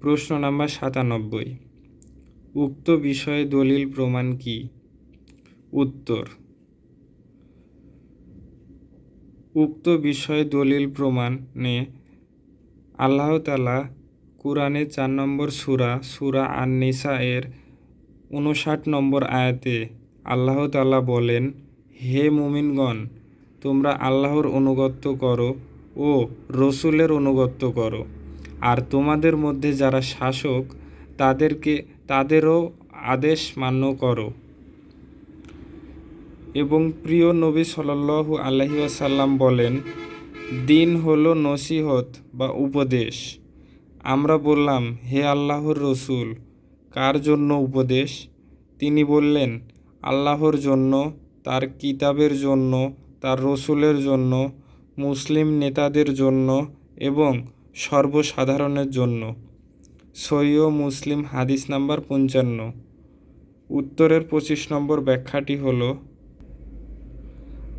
প্রশ্ন নাম্বার সাতানব্বই। উক্ত বিষয়ে দলিল প্রমাণ কি? উত্তর। উক্ত বিষয়ে দলিল প্রমাণে আল্লাহ তালা কোরআনের চার নম্বর সূরা, সুরা আন নিসা এর উনষাট নম্বর আয়াতে আল্লাহ তালা বলেন, হে মুমিনগণ, তোমরা আল্লাহর অনুগত্য করো ও রসুলের অনুগত্য করো। আর তোমাদের মধ্যে যারা শাসক, তাদেরকে, তাদেরও আদেশ মান্য করো। এবং প্রিয় নবী সাল্লাল্লাহু আলহি আসাল্লাম বলেন, দিন হলো নসিহত বা উপদেশ। আমরা বললাম, হে আল্লাহর রসুল, কার জন্য উপদেশ? তিনি বললেন, আল্লাহর জন্য, তার কিতাবের জন্য, তার রসুলের জন্য, মুসলিম নেতাদের জন্য এবং সর্বসাধারণের জন্য। সৈয় মুসলিম হাদিস নাম্বার পঞ্চান্ন। উত্তরের পঁচিশ নম্বর ব্যাখ্যাটি হলো,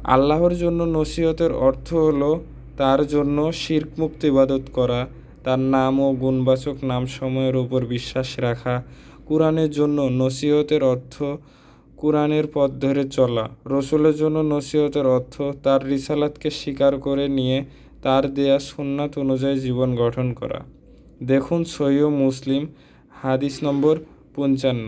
আল্লাহর জন্য নসিহতের অর্থ হলো তার জন্য শিরকমুক্ত ইবাদত করা, তার নাম ও গুণবাচক নামসমূহের উপর বিশ্বাস রাখা, কোরআনের জন্য নসিহতের অর্থ কোরআনের পথ ধরে চলা, রসুলের জন্য নসিহতের অর্থ তার রিসালাতকে স্বীকার করে নিয়ে তার দেয়া সুন্নাত অনুযায়ী জীবন গঠন করা। দেখুন সৈয় মুসলিম হাদিস নম্বর পঞ্চান্ন।